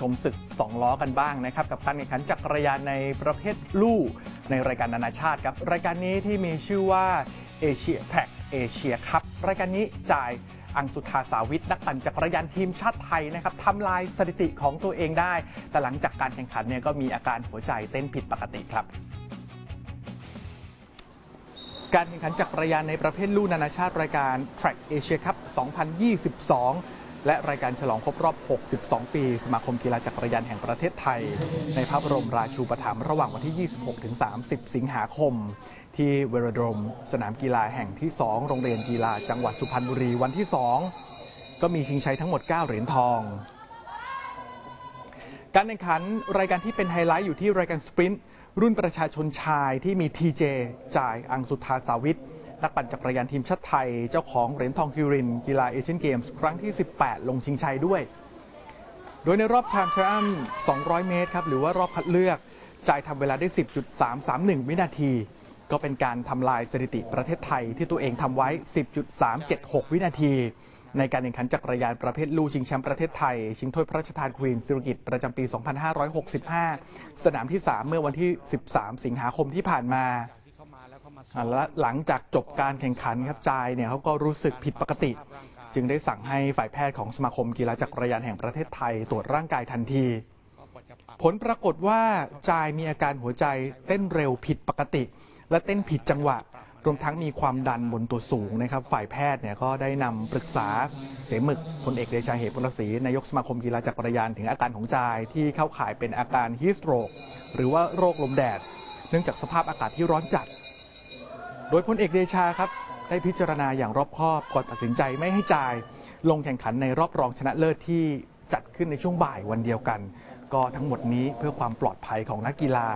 ชมศึก 2 ล้อกันบ้างนะครับกับการแข่งขันจักรยานในประเภทลู่ในรายการนานาชาติครับรายการนี้ที่มีชื่อว่าเอเชียแท็กเอเชียครับรายการนี้จ่ายอังสุธาสาวิทนักปั่นจักรยานทีมชาติไทยนะครับทำลายสถิติของตัวเองได้ แต่หลังจากการแข่งขันเนี่ยก็มีอาการหัวใจเต้นผิดปกติครับ การแข่งขันจักรยานในประเภทลู่นานาชาติรายการ Track Asia Cup 2022 และรายการฉลองครบรอบ 62 ปี สมาคมกีฬาจักรยานแห่งประเทศไทย ในพระบรมราชูปถัมภ์ระหว่างวันที่ 26-30 สิงหาคม ที่เวโรดรม สนามกีฬาแห่งที่ 2 โรงเรียนกีฬาจังหวัดสุพรรณบุรีวันที่ 2 ก็มีชิงชัยทั้งหมด 9 เหรียญทอง การแข่งขันรายการที่เป็นไฮไลท์อยู่ที่รายการสปรินต์รุ่นประชาชนชายที่มีทีเจจ่ายอังสุธาสาวิท นักปั่นจักรยานทีมชาติไทย เจ้าของเหรียญทองคิริน กีฬาเอเชียนเกมส์ครั้งที่ 18 ลงชิงชัยด้วย โดยในรอบ Time Trial 200 เมตรครับหรือว่ารอบคัดเลือกจ่ายทำเวลาได้ 10.331 วินาที ก็เป็นการทำลายสถิติประเทศไทยที่ตัวเองทำไว้ 10.376 วินาที ในการแข่งขันจักรยานประเภทลู่ชิงแชมป์ประเทศไทย ชิงถ้วยพระราชทานควีนสิริกิติ์ประจำปี 2565 สนามที่ 3 เมื่อวันที่ 13 สิงหาคมที่ผ่านมา หลังจากจบการแข่งขันครับจายเนี่ยเขาก็รู้สึกผิดปกติ จึงได้สั่งให้ฝ่ายแพทย์ของสมาคมกีฬาจักรยานแห่งประเทศไทยตรวจร่างกายทันที ผลปรากฏว่าจายมีอาการหัวใจเต้นเร็วผิดปกติ และเต้นผิดจังหวะ รวมทั้งมีความดันบนตัวสูงนะครับ ฝ่ายแพทย์เนี่ยก็ได้นำปรึกษาเสมึกพลเอกเดชาเหตุพลศรีนายกสมาคมกีฬาจักรยานถึงอาการของจายที่เข้าข่ายเป็นอาการฮีสโตรกหรือว่าโรคลมแดด เนื่องจากสภาพอากาศที่ร้อนจัด โดยพลเอกเดชาครับได้พิจารณาอย่างรอบคอบก่อนตัดสินใจไม่ให้จ่าย ลงแข่งขันในรอบรองชนะเลิศที่จัดขึ้นในช่วงบ่ายวันเดียวกัน ก็ทั้งหมดนี้เพื่อความปลอดภัยของนักกีฬา